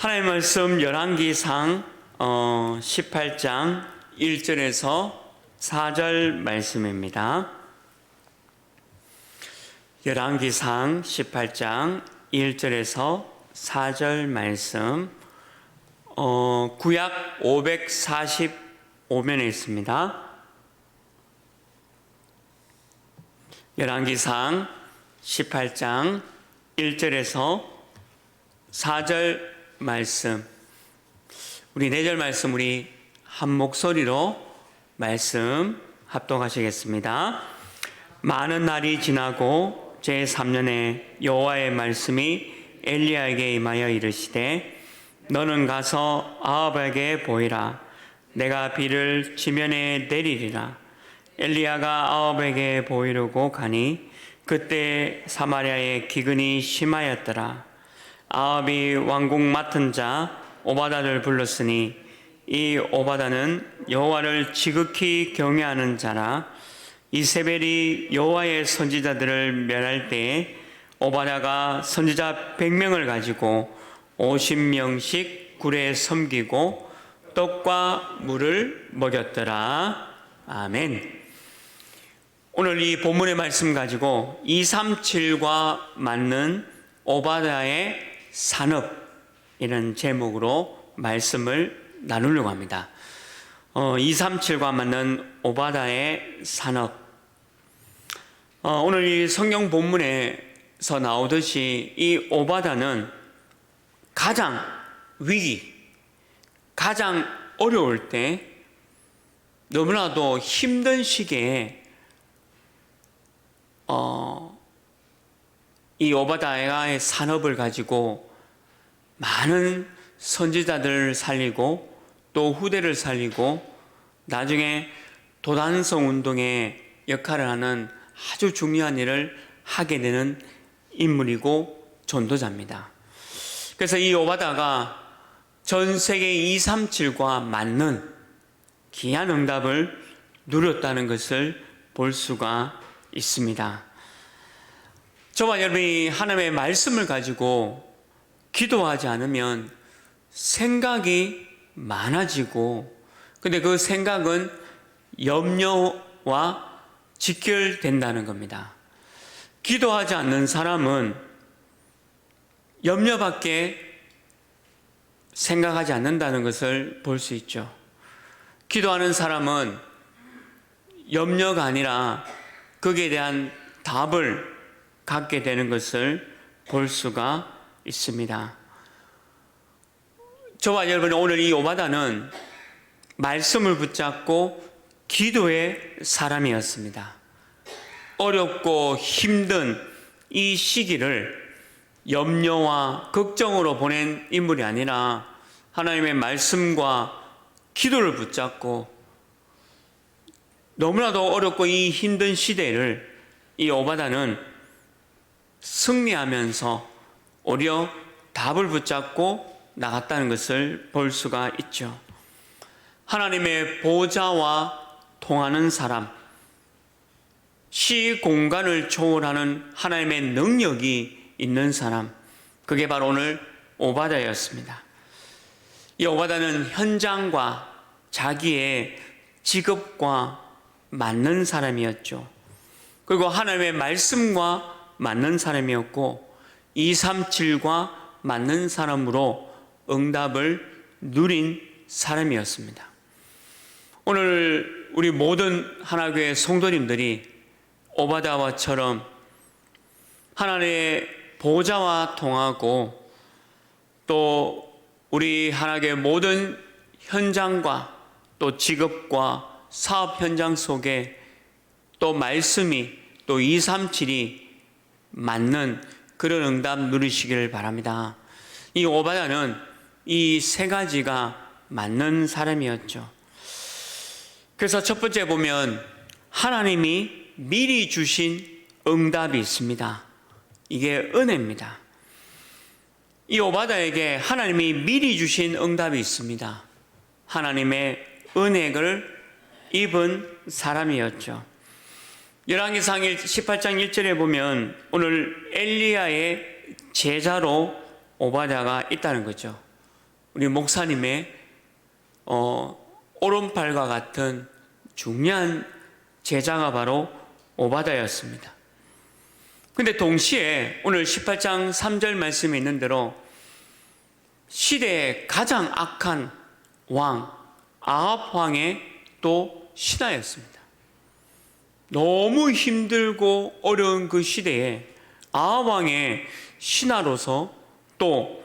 하나님 말씀 열왕기상 어, 18장 1절에서 4절 말씀입니다. 열왕기상 18장 1절에서 4절 말씀 어, 구약 545면에 있습니다. 열왕기상 18장 1절에서 4절 말씀. 우리 4절 말씀 우리 한 목소리로 말씀 합독하시겠습니다. 많은 날이 지나고 제 3년에 여호와의 말씀이 엘리야에게 임하여 이르시되 너는 가서 아합에게 보이라. 내가 비를 지면에 내리리라. 엘리야가 아합에게 보이려고 가니 그때 사마리아의 기근이 심하였더라 아합이 왕궁 맡은 자 오바다를 불렀으니 이 오바다는 여호와를 지극히 경외하는 자라 이세벨이 여호와의 선지자들을 멸할 때에 오바다가 선지자 100명을 가지고 50명씩 굴에 섬기고 떡과 물을 먹였더라. 아멘. 오늘 이 본문의 말씀 가지고 237과 맞는 오바다의 산업이라는 제목으로 말씀을 나누려고 합니다. 어, 237과 맞는 오바다의 산업. 어, 오늘 이 성경 본문에서 나오듯이 이 오바다는 가장 위기, 가장 어려울 때 너무나도 힘든 시기에 어, 이 오바다의 산업을 가지고 많은 선지자들을 살리고 또 후대를 살리고 나중에 도단성 운동의 역할을 하는 아주 중요한 일을 하게 되는 인물이고 전도자입니다. 그래서 이 오바다가 전 세계 237과 맞는 귀한 응답을 누렸다는 것을 볼 수가 있습니다. 저와 여러분이 하나님의 말씀을 가지고 기도하지 않으면 생각이 많아지고 근데 그 생각은 염려와 직결된다는 겁니다. 기도하지 않는 사람은 염려밖에 생각하지 않는다는 것을 볼 수 있죠. 기도하는 사람은 염려가 아니라 거기에 대한 답을 갖게 되는 것을 볼 수가 있습니다. 저와 여러분 오늘 이 오바다는 말씀을 붙잡고 기도의 사람이었습니다. 어렵고 힘든 이 시기를 염려와 걱정으로 보낸 인물이 아니라 하나님의 말씀과 기도를 붙잡고 너무나도 어렵고 이 힘든 시대를 이 오바다는 승리하면서 오히려 답을 붙잡고 나갔다는 것을 볼 수가 있죠. 하나님의 보좌와 통하는 사람, 시 공간을 초월하는 하나님의 능력이 있는 사람, 그게 바로 오늘 오바다였습니다. 이 오바다는 현장과 자기의 직업과 맞는 사람이었죠. 그리고 하나님의 말씀과 맞는 사람이었고, 237과 맞는 사람으로 응답을 누린 사람이었습니다. 오늘 우리 모든 하나교회 성도님들이 오바다와처럼 하나님의 보좌와 통하고 또 우리 하나교회 모든 현장과 또 직업과 사업 현장 속에 또 말씀이 또 237이 맞는 그런 응답 누리시기를 바랍니다. 이 오바다는 이 세 가지가 맞는 사람이었죠. 그래서 첫 번째 보면 하나님이 미리 주신 응답이 있습니다. 이게 은혜입니다. 이 오바다에게 하나님이 미리 주신 응답이 있습니다. 하나님의 은혜를 입은 사람이었죠. 열왕기상 18장 1절에 보면 오늘 엘리야의 제자로 오바다가 있다는 거죠. 우리 목사님의 어, 오른팔과 같은 중요한 제자가 바로 오바다였습니다. 근데 동시에 오늘 18장 3절 말씀에 있는 대로 시대의 가장 악한 왕 아합 왕의 또 신하였습니다. 너무 힘들고 어려운 그 시대에 아합 왕의 신하로서 또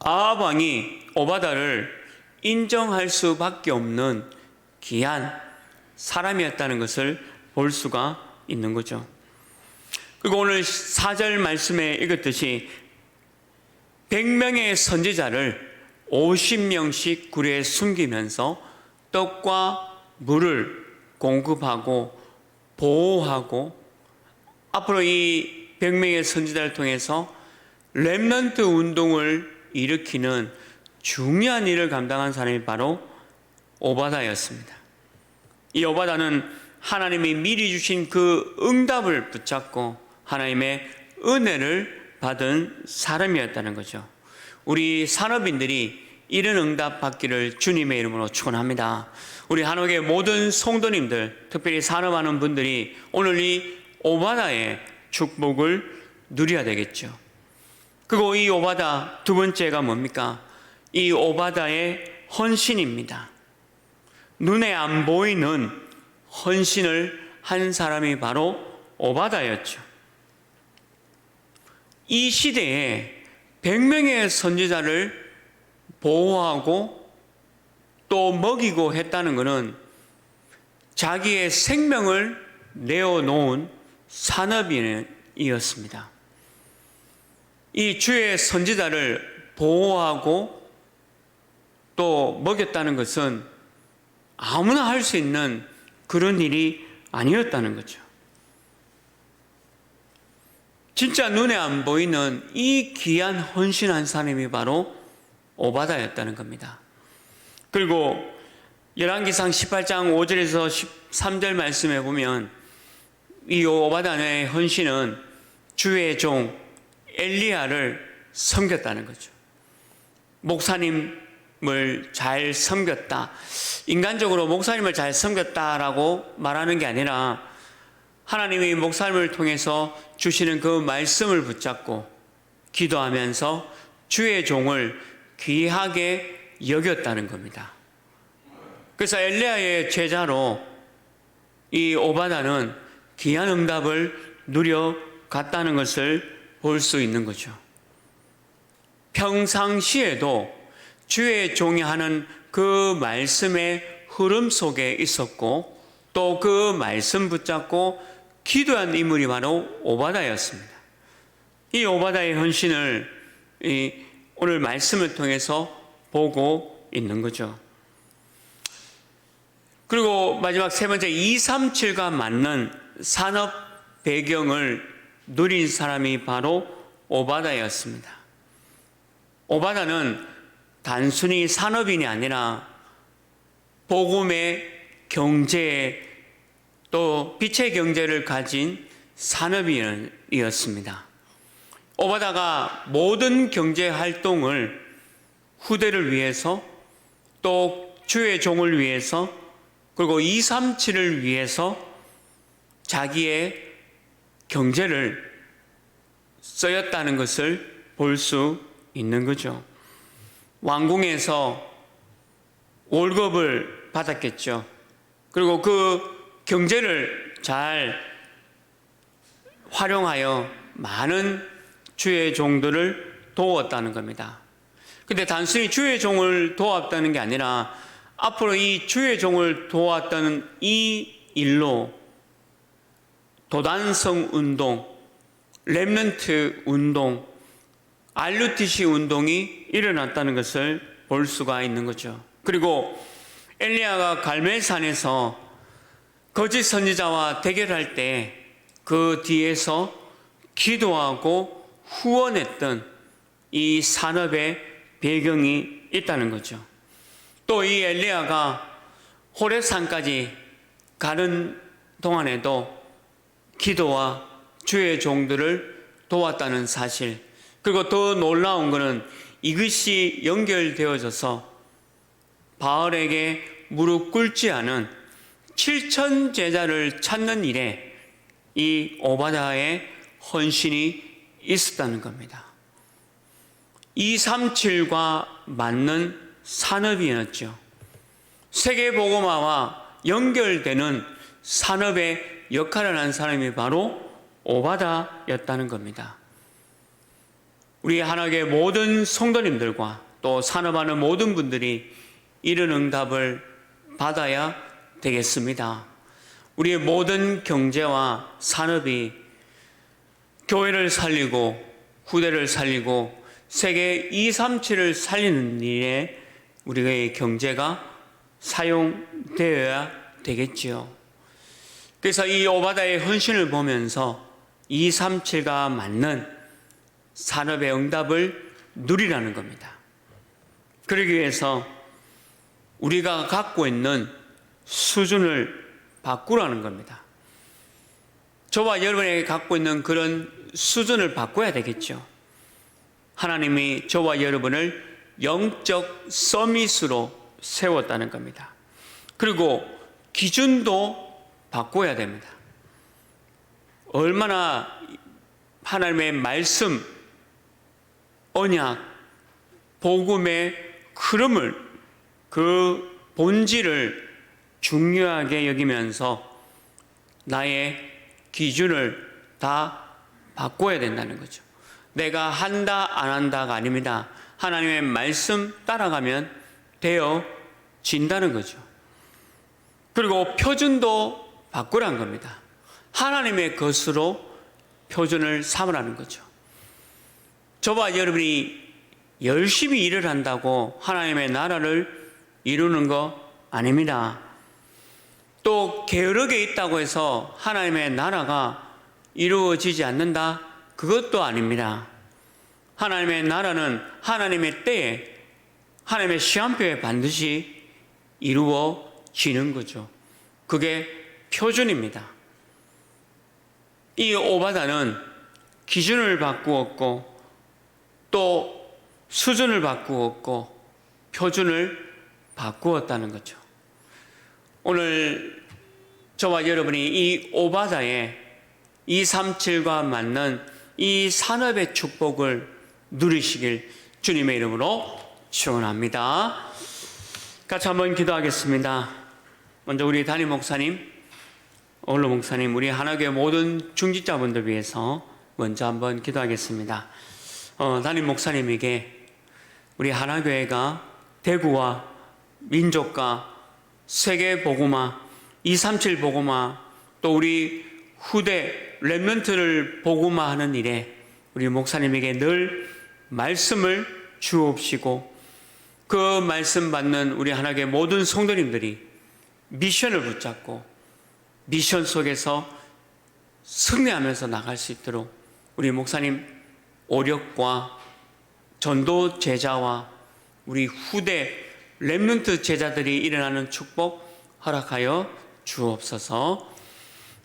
아합 왕이 오바다를 인정할 수밖에 없는 귀한 사람이었다는 것을 볼 수가 있는 거죠. 그리고 오늘 4절 말씀에 읽었듯이 100명의 선지자를 50명씩 굴에 숨기면서 떡과 물을 공급하고 보호하고 앞으로 이 100명의 선지자를 통해서 렘넌트 운동을 일으키는 중요한 일을 감당한 사람이 바로 오바다였습니다. 이 오바다는 하나님이 미리 주신 그 응답을 붙잡고 하나님의 은혜를 받은 사람이었다는 거죠. 우리 산업인들이 이런 응답 받기를 주님의 이름으로 축원합니다. 우리 한옥의 모든 성도님들, 특별히 산업하는 분들이 오늘 이 오바다의 축복을 누려야 되겠죠. 그리고 이 오바다 두 번째가 뭡니까? 이 오바다의 헌신입니다. 눈에 안 보이는 헌신을 한 사람이 바로 오바다였죠. 이 시대에 100명의 선지자를 보호하고 또 먹이고 했다는 것은 자기의 생명을 내어놓은 산업인이었습니다. 이 주의 선지자를 보호하고 또 먹였다는 것은 아무나 할 수 있는 그런 일이 아니었다는 거죠. 진짜 눈에 안 보이는 이 귀한 헌신한 사람이 바로 오바다였다는 겁니다. 그리고 열왕기상 18장 5절에서 13절 말씀에 보면 이 오바다의 헌신은 주의 종 엘리야를 섬겼다는 거죠. 목사님을 잘 섬겼다. 인간적으로 목사님을 잘 섬겼다라고 말하는 게 아니라 하나님이 목사님을 통해서 주시는 그 말씀을 붙잡고 기도하면서 주의 종을 귀하게 여겼다는 겁니다. 그래서 엘리야의 제자로 이 오바다는 귀한 응답을 누려 갔다는 것을 볼 수 있는 거죠. 평상시에도 주의 종이 하는 그 말씀의 흐름 속에 있었고 또 그 말씀 붙잡고 기도한 인물이 바로 오바다였습니다. 이 오바다의 헌신을 이 오늘 말씀을 통해서 보고 있는 거죠. 그리고 마지막 세 번째 237과 맞는 산업 배경을 누린 사람이 바로 오바다였습니다. 오바다는 단순히 산업인이 아니라 복음의 경제에 또 빛의 경제를 가진 산업인이었습니다. 오바다가 모든 경제 활동을 후대를 위해서 또 주의 종을 위해서 그리고 237을 위해서 자기의 경제를 쓰였다는 것을 볼 수 있는 거죠. 왕궁에서 월급을 받았겠죠. 그리고 그 경제를 잘 활용하여 많은 주의 종들을 도웠다는 겁니다. 근데 단순히 주의 종을 도왔다는 게 아니라 앞으로 이 주의 종을 도왔다는 이 일로 도단성 운동, 렘넌트 운동, 알루티시 운동이 일어났다는 것을 볼 수가 있는 거죠. 그리고 엘리야가 갈멜산에서 거짓 선지자와 대결할 때 그 뒤에서 기도하고 후원했던 이 산업의 배경이 있다는 거죠. 또 이 엘리야가 호렙산까지 가는 동안에도 기도와 주의 종들을 도왔다는 사실. 그리고 더 놀라운 것은 이것이 연결되어져서 바알에게 무릎 꿇지 않은 7천 제자를 찾는 일에 이 오바다의 헌신이 있었다는 겁니다. 237과 맞는 산업이었죠. 세계보고마와 연결되는 산업의 역할을 한 사람이 바로 오바다였다는 겁니다. 우리 하나의 모든 성도님들과 또 산업하는 모든 분들이 이런 응답을 받아야 되겠습니다. 우리의 모든 경제와 산업이 교회를 살리고 후대를 살리고 세계 237을 살리는 일에 우리의 경제가 사용되어야 되겠지요. 그래서 이 오바다의 헌신을 보면서 237가 맞는 산업의 응답을 누리라는 겁니다. 그러기 위해서 우리가 갖고 있는 수준을 바꾸라는 겁니다. 저와 여러분이 갖고 있는 그런 수준을 바꿔야 되겠죠. 하나님이 저와 여러분을 영적 서밋으로 세웠다는 겁니다. 그리고 기준도 바꿔야 됩니다. 얼마나 하나님의 말씀, 언약, 복음의 흐름을 그 본질을 중요하게 여기면서 나의 기준을 다 바꿔야 된다는 거죠. 내가 한다, 안 한다가 아닙니다. 하나님의 말씀 따라가면 되어진다는 거죠. 그리고 표준도 바꾸란 겁니다. 하나님의 것으로 표준을 삼으라는 거죠. 저와 여러분이 열심히 일을 한다고 하나님의 나라를 이루는 거 아닙니다. 또 게으르게 있다고 해서 하나님의 나라가 이루어지지 않는다? 그것도 아닙니다. 하나님의 나라는 하나님의 때에 하나님의 시한표에 반드시 이루어지는 거죠. 그게 표준입니다. 이 오바다는 기준을 바꾸었고 또 수준을 바꾸었고 표준을 바꾸었다는 거죠. 오늘 저와 여러분이 이 오바다에 237과 맞는 이 산업의 축복을 누리시길 주님의 이름으로 축원합니다. 같이 한번 기도하겠습니다. 먼저 우리 담임 목사님, 올로 목사님, 우리 하나교회 모든 중직자분들 위해서 먼저 한번 기도하겠습니다. 어, 담임 목사님에게 우리 하나교회가 대구와 민족과 세계 보고마, 237 보고마, 또 우리 후대 랩런트를 보고마 하는 일에 우리 목사님에게 늘 말씀을 주옵시고 그 말씀 받는 우리 하나님의 모든 성도님들이 미션을 붙잡고 미션 속에서 승리하면서 나갈 수 있도록 우리 목사님 오력과 전도 제자와 우리 후대 렘넌트 제자들이 일어나는 축복 허락하여 주옵소서.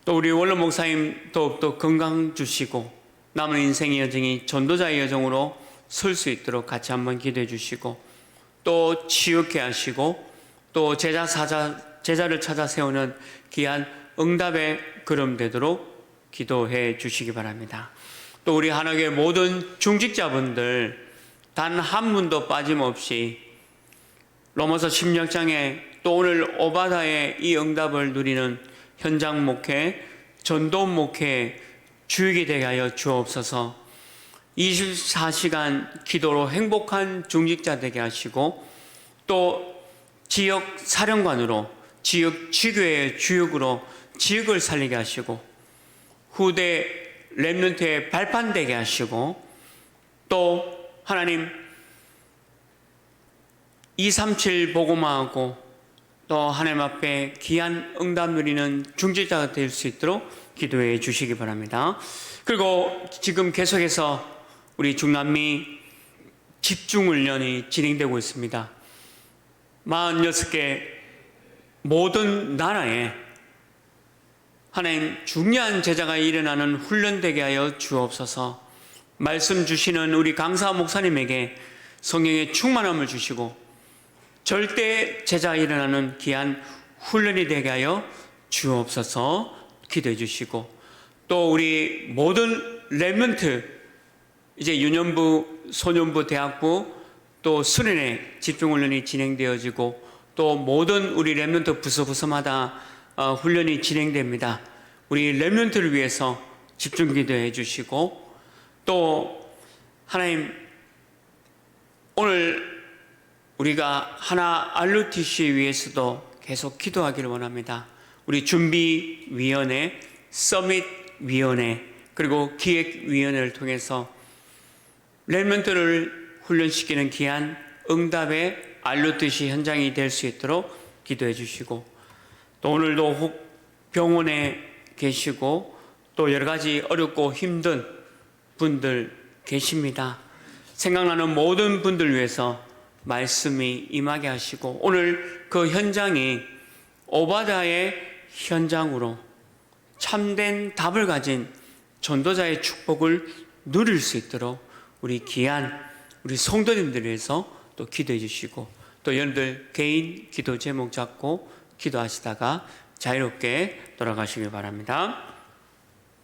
또 우리 원로 목사님 더욱더 건강 주시고 남은 인생의 여정이 전도자의 여정으로 설 수 있도록 같이 한번 기도해 주시고 또 치유케 하시고 또 제자 사자 제자를 찾아 세우는 귀한 응답의 걸음 되도록 기도해 주시기 바랍니다. 또 우리 하나님의 모든 중직자분들 단 한 분도 빠짐없이 로마서 16장에 또 오늘 오바다의 이 응답을 누리는 현장 목회, 전도 목회 주역이 되게 하여 주옵소서. 24시간 기도로 행복한 중직자 되게 하시고 또 지역 사령관으로 지역 지교의 주역으로 지역을 살리게 하시고 후대 랩런트의 발판 되게 하시고 또 하나님 237 보고마하고 또 하나님 앞에 귀한 응답 누리는 중직자가 될 수 있도록 기도해 주시기 바랍니다. 그리고 지금 계속해서 우리 중남미 집중 훈련이 진행되고 있습니다. 46개 모든 나라에 하나님 중요한 제자가 일어나는 훈련되게 하여 주옵소서 말씀 주시는 우리 강사 목사님에게 성령의 충만함을 주시고 절대 제자 일어나는 귀한 훈련이 되게 하여 주옵소서 기도해 주시고 또 우리 모든 랩런트 이제 유년부, 소년부, 대학부 또 수련회 집중훈련이 진행되어지고 또 모든 우리 랩런트 부서 부서마다 어, 훈련이 진행됩니다. 우리 랩런트를 위해서 집중 기도해 주시고 또 하나님 오늘 우리가 하나 RUTC 위해서도 계속 기도하기를 원합니다. 우리 준비위원회, 서밋위원회, 그리고 기획위원회를 통해서 랩런트를 훈련시키는 귀한 응답의 RUTC 현장이 될 수 있도록 기도해 주시고 또 오늘도 혹 병원에 계시고 또 여러 가지 어렵고 힘든 분들 계십니다. 생각나는 모든 분들 위해서 말씀이 임하게 하시고 오늘 그 현장이 오바다의 현장으로 참된 답을 가진 전도자의 축복을 누릴 수 있도록 우리 귀한 우리 성도님들 위해서 또 기도해 주시고 또 여러분들 개인 기도 제목 잡고 기도하시다가 자유롭게 돌아가시길 바랍니다.